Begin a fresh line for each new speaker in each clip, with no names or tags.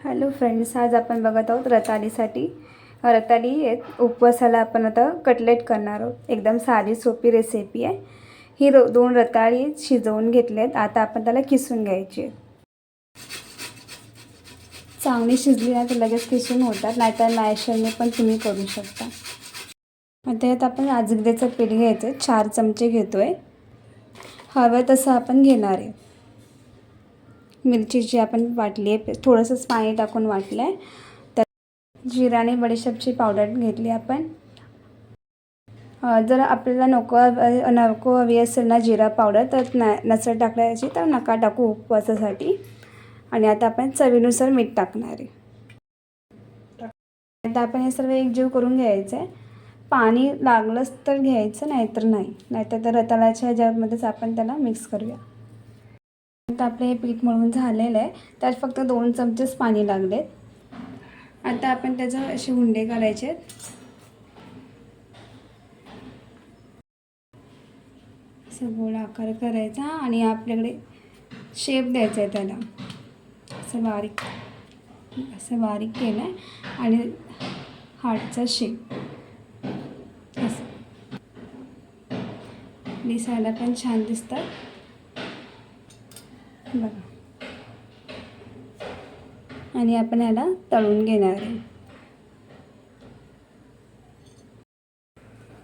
Hello friends आज आपण बघत आहोत रताळीसाठी. रताळी आहेत उपवासाला आपण आता कटलेट करणार आहोत. एकदम साधी सोपी रेसिपी आहे. ही रो दोन रताळी शिजवून घेतले आहेत आता आपण त्याला किसून घ्यायची चांगली शिजली ना तर लगेच किसून होतात. नाहीतर मॅशरने पण तुम्ही करू शकता. आता यात आपण राजगिऱ्याचं पीठ घ्यायचं आहे चार चमचे घेतो आहे हवं तसं आपण घेणार आहे. मिरची जी आपण वाटली आहे थोडंसंच पाणी टाकून वाटलं आहे तर जिरा आणि बडीशेपची पावडर घेतली आपण. जर आपल्याला नको नको हवी असेल ना जिरा पावडर तर न नसर टाकण्याची तर नका टाकू उपवासासाठी. आणि आता आपण चवीनुसार मीठ टाकणार आहे. आता आपण हे सर्व एकजीव करून घ्यायचं आहे पाणी लागलंच तर घ्यायचं नाहीतर नाही. नाहीतर तर रताळाच्या ह्याच्यामध्येच आपण त्याला मिक्स करूया. आता आपलं हे पीठ मळून झालेलं आहे. त्यात फक्त दोन चमचेच पाणी लागलेत. आता आपण त्याचं असे हुंडे करायचे आहेत. असं गोल आकार करायचा आणि आपल्याकडे शेप द्यायचा आहे त्याला. असं बारीक असं बारीक केलं आहे. आणि हार्टचा शेप असं. दिसायला पण छान दिसतात. बघा. आणि आपण याला तळून घेणार आहे.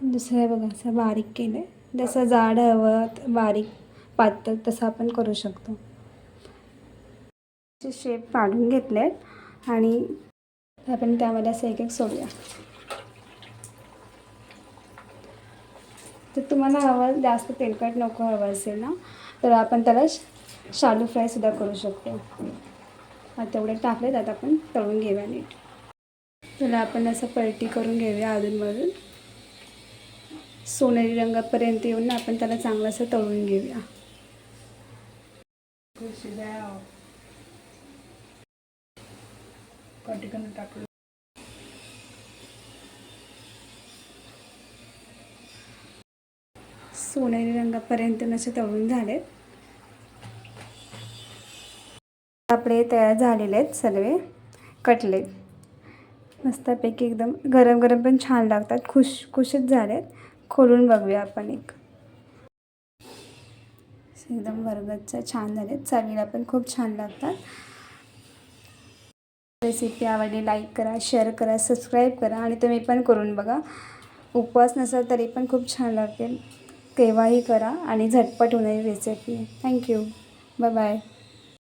दुसरं बघा असं बारीक केलं आहे जसं जाड हवं बारीक पातळ तसं आपण करू शकतो. शेप पाडून घेतले आहेत आणि आपण त्यामध्ये असं एक एक सोडूया. तर तुम्हाला हवं जास्त तेलकट नको हवं असेल ना तर आपण त्याला श- शालू फ्रायसुद्धा करू शकतो. आता तेवढे टाकले त्यात आपण तळून घेऊया नीट. त्याला आपण असं पलटी करून घेऊया अधूनमधून. सोनेरी रंगापर्यंत येऊन ना आपण त्याला चांगलं असं तळून घेऊया.
टाकलं.
सोनेरी रंगापर्यंत असे तळून झालेत. आपले तयार झालेले आहेत सर्व कटलेट मस्तपैकी एकदम गरम गरम पण छान लागतात. खुश खुशीत झालेत. खोलून बघूया आपण एक. एकदम बरगतचं छान झालेत. चवीला पण खूप छान लागतात. रेसिपी आवडली लाईक करा शेअर करा सबस्क्राईब करा आणि तुम्ही पण करून बघा. उपवास नसेल तरी पण खूप छान लागेल केव्हाही करा आणि झटपट होणारी रेसिपी थँक्यू बाय बाय